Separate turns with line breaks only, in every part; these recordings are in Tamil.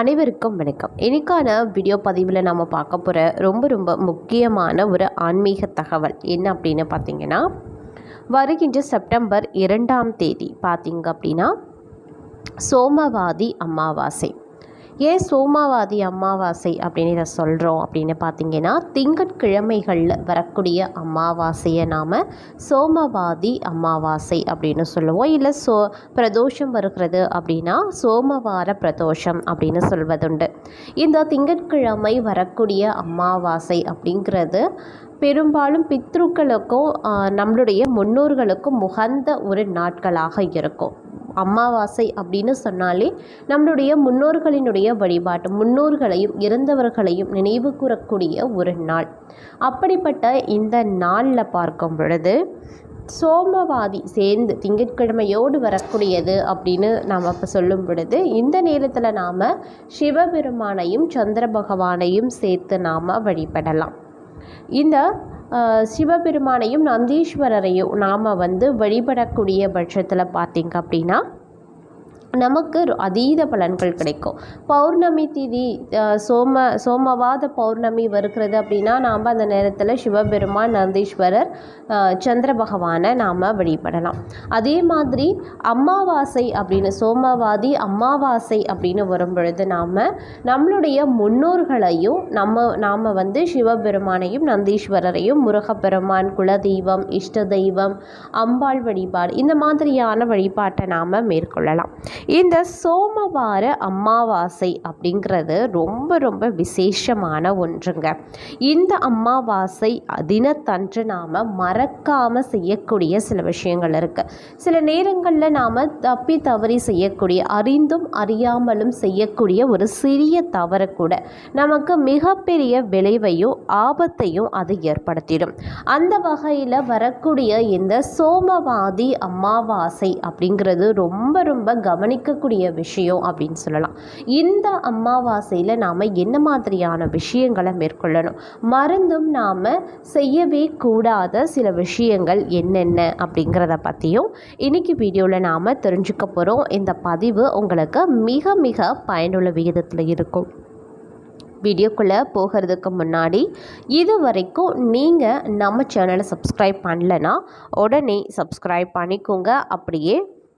அனைவருக்கும் வணக்கம். இன்னைக்கான வீடியோ பதிவில் நம்ம பார்க்க போகிற ரொம்ப ரொம்ப முக்கியமான ஒரு ஆன்மீக தகவல் என்ன அப்படின்னு பார்த்தீங்கன்னா வருகின்ற செப்டம்பர் இரண்டாம் தேதி பார்த்தீங்க அப்படின்னா சோமவாதி அமாவாசை. ஏன் சோமவாதி அமாவாசை அப்படின்னு இதை சொல்கிறோம் அப்படின்னு பார்த்தீங்கன்னா திங்கட்கிழமைகளில் வரக்கூடிய அமாவாசையை நாம் சோமவாதி அமாவாசை அப்படின்னு சொல்லுவோம். இல்லை சோ பிரதோஷம் வருகிறது அப்படின்னா சோமவார பிரதோஷம் அப்படின்னு சொல்வதுண்டு. இந்த திங்கட்கிழமை வரக்கூடிய அமாவாசை அப்படிங்கிறது பெரும்பாலும் பித்ருக்களுக்கும் நம்மளுடைய முன்னோர்களுக்கும் உகந்த ஒரு நாட்களாக இருக்கும். அமாவாசை அப்படின்னு சொன்னாலே நம்மளுடைய முன்னோர்களினுடைய வழிபாட்டு முன்னோர்களையும் இறந்தவர்களையும் நினைவு கூறக்கூடிய ஒரு நாள். அப்படிப்பட்ட இந்த நாளில் பார்க்கும் பொழுது சோமவாதி சேர்ந்து திங்கட்கிழமையோடு வரக்கூடியது அப்படின்னு நாம் அப்போ சொல்லும் பொழுது இந்த நேரத்தில் நாம் சிவபெருமானையும் சந்திர பகவானையும் சேர்த்து நாம் வழிபடலாம். இந்த சிவபெருமானையும் நந்தீஸ்வரரையும் நாம் வந்து வழிபடக்கூடிய பட்சத்தில் பார்த்திங்க அப்படின்னா நமக்கு அதீத பலன்கள் கிடைக்கும். பௌர்ணமி திதி சோம சோமவாத பௌர்ணமி வருகிறது அப்படின்னா நாம் அந்த நேரத்தில் சிவபெருமான் நந்தீஸ்வரர் சந்திர பகவானை நாம் வழிபடலாம். அதே மாதிரி அமாவாசை அப்படின்னு சோமவாதி அமாவாசை அப்படின்னு வரும் பொழுது நாம் நம்மளுடைய முன்னோர்களையும் நம்ம நாம் வந்து சிவபெருமானையும் நந்தீஸ்வரரையும் முருகப்பெருமான் குலதெய்வம் இஷ்ட தெய்வம் அம்பாள் வழிபாடு இந்த மாதிரியான வழிபாட்டை நாம் மேற்கொள்ளலாம். இந்த சோமவார அமாவாசை அப்படிங்கிறது ரொம்ப ரொம்ப விசேஷமான ஒன்றுங்க. இந்த அமாவாசை தினத்தன்று நாம் மறக்காமல் செய்யக்கூடிய சில விஷயங்கள் இருக்குது சில நேரங்களில் நாம் தப்பி தவறி செய்யக்கூடிய அறிந்தும் அறியாமலும் செய்யக்கூடிய ஒரு சிறிய தவறு கூட நமக்கு மிகப்பெரிய விளைவையும் ஆபத்தையும் அது ஏற்படுத்திடும். அந்த வகையில் வரக்கூடிய இந்த சோமவாதி அமாவாசை அப்படிங்கிறது ரொம்ப ரொம்ப கவனிக்கக்கூடிய விஷயம் அப்படின்னு சொல்லலாம். இந்த அமாவாசையில் நாம் என்ன மாதிரியான விஷயங்களை மேற்கொள்ளணும்? மருந்தும் நாம் செய்யவே கூடாத சில விஷயங்கள் என்னென்ன அப்படிங்கிறத பற்றியும் இன்றைக்கி வீடியோவில் நாம் தெரிஞ்சுக்க போகிறோம் இந்த பதிவு உங்களுக்கு மிக மிக பயனுள்ள விகிதத்தில் இருக்கும். வீடியோக்குள்ளே போகிறதுக்கு முன்னாடி இது வரைக்கும் நீங்கள் நம்ம சேனலை சப்ஸ்கிரைப் பண்ணலைன்னா உடனே சப்ஸ்கிரைப் பண்ணிக்கோங்க. அப்படியே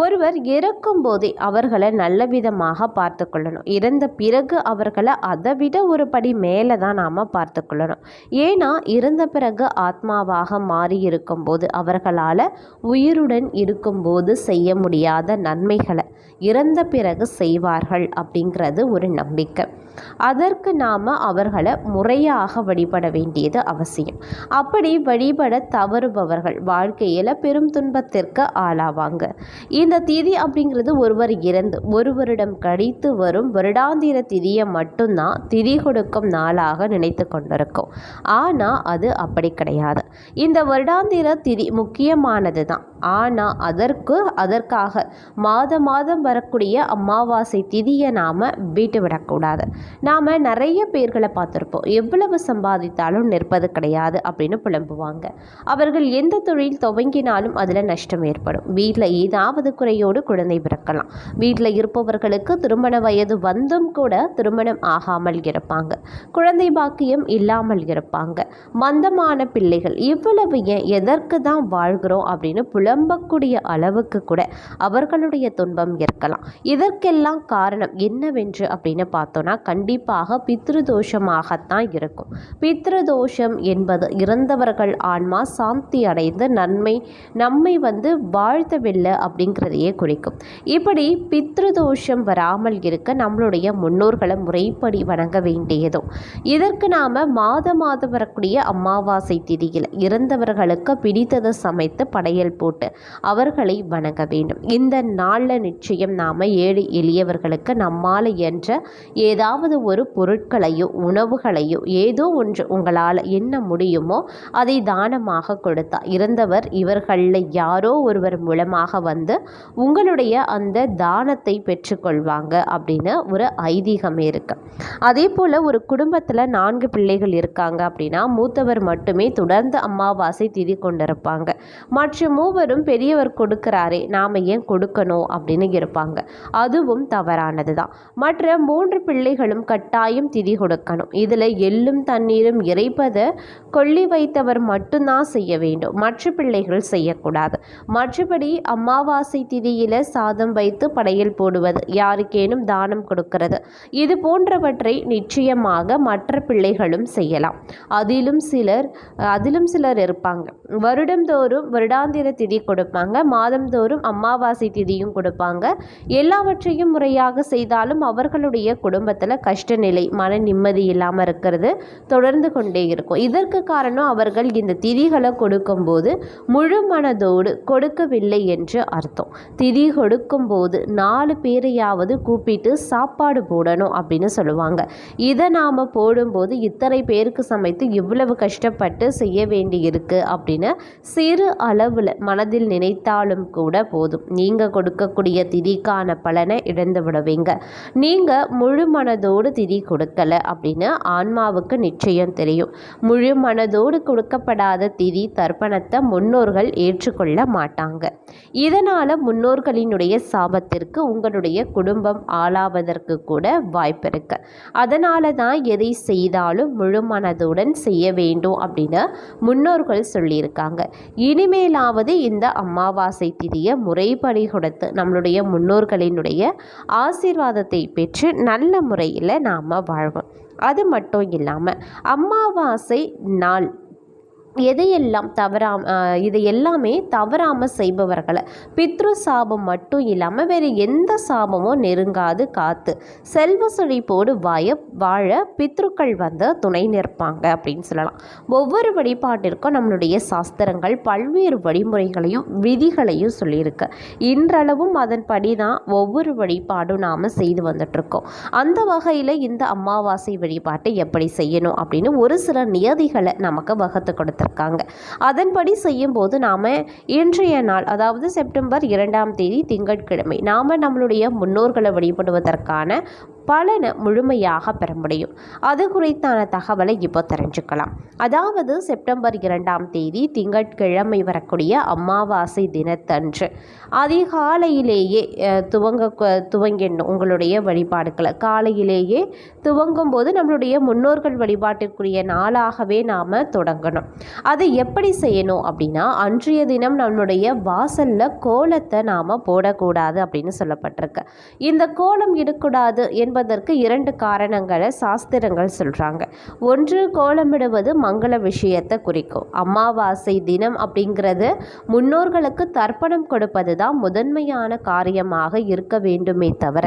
ஒருவர் இறக்கும் போதே அவர்களை நல்ல விதமாக பார்த்து கொள்ளணும் இறந்த பிறகு அவர்களை அதை விட ஒரு படி மேலே தான் நாம் பார்த்து கொள்ளணும் ஏன்னா இறந்த பிறகு ஆத்மாவாக மாறி இருக்கும்போது அவர்களால் உயிருடன் இருக்கும்போது செய்ய முடியாத நன்மைகளை இறந்த பிறகு செய்வார்கள் அப்படிங்கிறது ஒரு நம்பிக்கை. அதற்கு நாம் அவர்களை முறையாக வழிபட வேண்டியது அவசியம். அப்படி வழிபட தவறுபவர்கள் வாழ்க்கையில் பெரும் துன்பத்திற்கு ஆளாவாங்க. இந்த திதி அப்படிங்கிறது ஒருவர் இறந்து ஒருவரிடம் கழித்து வரும் வருடாந்திர திதியை மட்டும்தான் திதி கொடுக்கும் நாளாக நினைத்து கொண்டிருக்கோம். ஆனால் அது அப்படி கிடையாது. இந்த வருடாந்திர திதி முக்கியமானது தான் ஆனால் அதற்கு அதற்காக மாத மாதம் வரக்கூடிய அமாவாசை திதியை நாம் விட்டு விடக்கூடாது. நாம் நிறைய பேர்களை பார்த்துருப்போம். எவ்வளவு சம்பாதித்தாலும் நிற்பது கிடையாது அப்படின்னு புலம்புவாங்க. அவர்கள் எந்த தொழில் துவங்கினாலும் அதில் நஷ்டம் ஏற்படும். வீட்டில் ஏதாவது குறையோடு குழந்தை பிறக்கலாம். வீட்டில் இருப்பவர்களுக்கு திருமண வயது வந்தும் கூட திருமணம் ஆகாமல் இருப்பாங்க. குழந்தை பாக்கியம் இல்லாமல் இருப்பாங்க. மந்தமான பிள்ளைகள் இவ்வளவு ஏன் எதற்கு தான் வாழ்கிறோம் அப்படின்னு புலம்பக்கூடிய அளவுக்கு கூட அவர்களுடைய துன்பம் இருக்கலாம். இதற்கெல்லாம் காரணம் என்னவென்று அப்படின்னு பார்த்தோன்னா கண்டிப்பாக பித்ருதோஷமாகத்தான் இருக்கும். பித்ருதோஷம் என்பது இறந்தவர்கள் ஆன்மா சாந்தி அடைந்து நன்மை நம்மை வந்து வாழ்த்தவில்லை அப்படிங்கிறதையே குறிக்கும். இப்படி பித்ருதோஷம் வராமல் இருக்க நம்மளுடைய முன்னோர்களை முறைப்படி வணங்க வேண்டியதும். இதற்கு நாம் மாத மாதம் வரக்கூடிய அமாவாசை திதியில் இறந்தவர்களுக்கு பிடித்ததை சமைத்து படையல் போட்டு அவர்களை வணங்க வேண்டும். இந்த நாளில் நிச்சயம் நாம் ஏழு எளியவர்களுக்கு நம்மால் என்ற ஏதாவது ஏதாவது ஒரு பொருட்களையோ உணவுகளையோ ஏதோ ஒன்று உங்களால் என்ன முடியுமோ அதை தானமாக கொடுத்தா. இறந்தவர் இவர்களில் யாரோ ஒருவர் மூலமாக வந்து உங்களுடைய அந்த தானத்தை பெற்றுக்கொள்வாங்க அப்படின்னு ஒரு ஐதீகம் இருக்குது அதே போல் ஒரு குடும்பத்தில் நான்கு பிள்ளைகள் இருக்காங்க அப்படின்னா மூத்தவர் மட்டுமே தொடர்ந்து அமாவாசை திதி கொண்டிருப்பாங்க. மற்ற மூவரும் பெரியவர் கொடுக்கிறாரே நாம் ஏன் கொடுக்கணும் அப்படின்னு இருப்பாங்க. அதுவும் தவறானது தான் மற்ற மூன்று பிள்ளைகளும் கட்டாயம் திதி கொடுக்கணும். இதில் எள்ளும் தண்ணீரும் இறைப்பதை கொள்ளி வைத்தவர் மட்டும்தான் செய்ய வேண்டும். மற்ற பிள்ளைகள் செய்யக்கூடாது. மற்றபடி அமாவாசை திதியில் சாதம் வைத்து படையல் போடுவது யாருக்கேனும் தானம் கொடுக்கிறது. இது போன்றவற்றை நிச்சயமாக மற்ற பிள்ளைகளும் செய்யலாம். அதிலும் சிலர் அதிலும் சிலர் இருப்பாங்க. வருடந்தோறும் வருடாந்திர திதி கொடுப்பாங்க. மாதந்தோறும் அமாவாசை திதியும் கொடுப்பாங்க. எல்லாவற்றையும் முறையாக செய்தாலும் அவர்களுடைய குடும்பத்தில் கஷ்ட நிலை மன நிம்மதி இல்லாமல் இருக்கிறது தொடர்ந்து கொண்டே இருக்கும். இதற்கு காரணம் அவர்கள் இந்த திதிகளை கொடுக்கும்போது முழு மனதோடு கொடுக்கவில்லை என்று அர்த்தம். திதி கொடுக்கும்போது நாலு பேரையாவது கூப்பிட்டு சாப்பாடு போடணும் அப்படின்னு சொல்லுவாங்க. இதை நாம் போடும்போது இத்தனை பேருக்கு சமைத்து இவ்வளவு கஷ்டப்பட்டு செய்ய வேண்டி இருக்கு அப்படின்னு சிறு அளவில் மனதில் நினைத்தாலும் கூட போதும். நீங்கள் கொடுக்கக்கூடிய திதிக்கான பலனை இழந்து விடுவீங்க. நீங்கள் முழு மனதோடு திதி கொடுக்கல அப்படின்னு ஆன்மாவுக்கு நிச்சயம் தெரியும். முழு மனதோடு கொடுக்கப்படாத திதி தர்ப்பணத்தை முன்னோர்கள் ஏற்றுக்கொள்ள மாட்டாங்க. இதனால் முன்னோர்களினுடைய சாபத்திற்கு உங்களுடைய குடும்பம் ஆளாவதற்கு கூட வாய்ப்பு இருக்கு அதனால தான் எதை செய்தாலும் முழு மனதுடன் செய்ய வேண்டும் அப்படின்னு முன்னோர்கள் சொல்லியிருக்காங்க. இனிமேலாவது இந்த அமாவாசை திதியை முறைப்படி கொடுத்து நம்மளுடைய முன்னோர்களினுடைய ஆசீர்வாதத்தை பெற்று நல்ல முறையில் நாம் வாழ்வோம். அது மட்டும் இல்லாமல் அமாவாசை நாள் எதையெல்லாம் தவறாம இதை எல்லாமே தவறாமல் செய்பவர்களை. பித்ரு சாபம் மட்டும் இல்லாமல் வேறு எந்த சாபமும் நெருங்காது காத்து. செல்வ செழிப்போடு வாய வாழ பித்ருக்கள் வந்து துணை நிற்பாங்க அப்படின்னு சொல்லலாம். ஒவ்வொரு வழிபாட்டிற்கும் நம்மளுடைய சாஸ்திரங்கள் பல்வேறு வழிமுறைகளையும் விதிகளையும் சொல்லியிருக்கு. இன்றளவும் அதன்படி தான் ஒவ்வொரு வழிபாடும் நாம் செய்து வந்துட்ருக்கோம் அந்த வகையில் இந்த அமாவாசை வழிபாட்டை எப்படி செய்யணும் அப்படின்னு ஒரு சில நியதிகளை நமக்கு வகுத்து சொல்லியிருக்காங்க அதன்படி செய்யும்போது நாம் இன்றைய நாள் அதாவது செப்டம்பர் இரண்டாம் தேதி திங்கட்கிழமை நாம் நம்மளுடைய முன்னோர்களை வழிபடுவதற்கான பலனை முழுமையாக பெற முடியும். அது குறித்தான தகவலை இப்போ தெரிஞ்சுக்கலாம். அதாவது செப்டம்பர் இரண்டாம் தேதி திங்கட்கிழமை வரக்கூடிய அமாவாசை தினத்தன்று. அதிகாலையிலேயே துவங்க துவங்கிடணும் உங்களுடைய வழிபாடுகளை. காலையிலேயே துவங்கும் போது நம்மளுடைய முன்னோர்கள் வழிபாட்டிற்குரிய நாளாகவே நாம் தொடங்கணும். அதை எப்படி செய்யணும் அப்படின்னா அன்றைய தினம் நம்மளுடைய வாசலில் கோலத்தை நாம் போடக்கூடாது அப்படின்னு சொல்லப்பட்டிருக்கு. இந்த கோலம் இடக்கூடாது என்பதற்கு இரண்டு காரணங்களை சாஸ்திரங்கள் சொல்கிறாங்க ஒன்று கோலமிடுவது மங்கள விஷயத்தை குறிக்கும். அமாவாசை தினம் அப்படிங்கிறது முன்னோர்களுக்கு தர்ப்பணம் கொடுப்பது தான் முதன்மையான காரியமாக இருக்க வேண்டுமே தவிர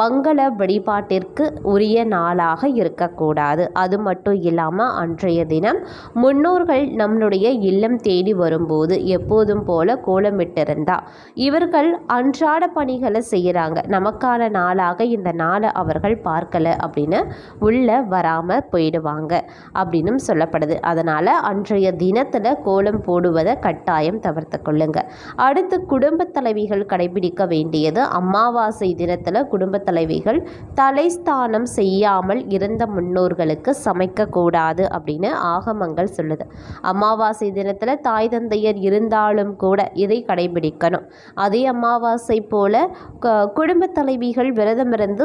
மங்கள வழிபாட்டிற்கு உரிய நாளாக இருக்கக்கூடாது. அது மட்டும் இல்லாமல் அன்றைய தினம் முன்னோர்கள் நம்மளுடைய இல்லம் தேடி வரும்போது எப்போதும் போல கோலமிட்டிருந்தா இவர்கள் அன்றாட பணிகளை செய்கிறாங்க நமக்கான நாளாக இந்த நாளை அவர்கள் பார்க்கல அப்படின்னு உள்ள வராமல் போயிடுவாங்க அப்படின்னும் சொல்லப்படுது. அதனால் அன்றைய தினத்தில் கோலம் போடுவதை கட்டாயம் தவிர்த்து கொள்ளுங்க. அடுத்து குடும்ப தலைவிகள் கடைபிடிக்க வேண்டியது அமாவாசை தினத்தில் குடும்ப தலைவிகள் தலைஸ்தானம் செய்யாமல் இருந்த முன்னோர்களுக்கு சமைக்கக்கூடாது அப்படின்னு ஆகமங்கள் சொல்லுது. அமாவாசை தினத்தில் தாய் தந்தையர் இருந்தாலும் கூட இதை கடைபிடிக்கணும். அதே அமாவாசை போல குடும்ப தலைவிகள் விரதமிருந்து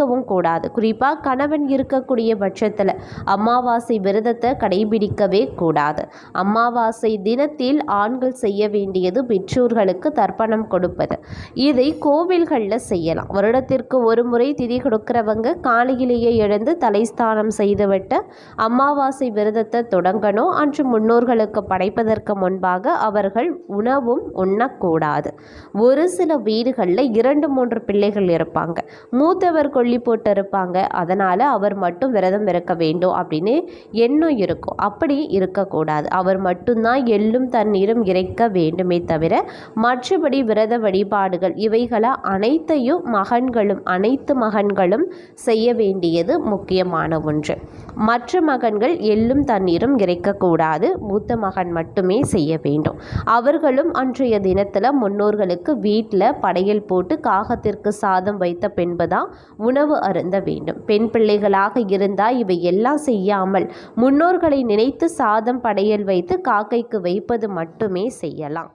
இருக்கவும் கூடாது. குறிப்பாக கணவன் இருக்கக்கூடிய பட்சத்தில் அமாவாசை விரதத்தை கடைபிடிக்கவே கூடாது. அமாவாசை தினத்தில் ஆண்கள் செய்ய வேண்டியது பெற்றோர்களுக்கு தர்ப்பணம் கொடுப்பது. இதை கோவில்களில் செய்யலாம். வருடத்திற்கு ஒரு முறை திதி கொடுக்கிறவங்க காலையிலேயே எழுந்து தலைஸ்தானம் செய்துவிட்டு அமாவாசை விரதத்தை தொடங்கணும். அன்று முன்னோர்களுக்கு படைப்பதற்கு முன்பாக அவர்கள் உணவும் உண்ணக்கூடாது. ஒரு சில வீடுகளில் இரண்டு மூன்று பிள்ளைகள் இருப்பாங்க. மூத்தவர் கொள்ளி புள்ளி போட்டிருப்பாங்க. அதனால் அவர் மட்டும் விரதம் இருக்க வேண்டும் அப்படின்னு எண்ணம் இருக்கும். அப்படி இருக்கக்கூடாது. அவர் மட்டும்தான் எள்ளும் தண்ணீரும் இறைக்க வேண்டுமே தவிர மற்றபடி விரத வழிபாடுகள் இவைகளை அனைத்தையும் மகன்களும் அனைத்து மகன்களும் செய்ய வேண்டியது முக்கியமான ஒன்று. மற்ற மகன்கள் எள்ளும் தண்ணீரும் இறைக்கக்கூடாது. மூத்த மகன் மட்டுமே செய்ய வேண்டும். அவர்களும் அன்றைய தினத்தில் முன்னோர்களுக்கு வீட்டில் படையல் போட்டு காகத்திற்கு சாதம் வைத்த பின்புதான் உணவு அருந்த வேண்டும். பெண் பிள்ளைகளாக இருந்தால் இவை எல்லாம் செய்யாமல் முன்னோர்களை நினைத்து சாதம் படையல் வைத்து காக்கைக்கு வைப்பது மட்டுமே செய்யலாம்.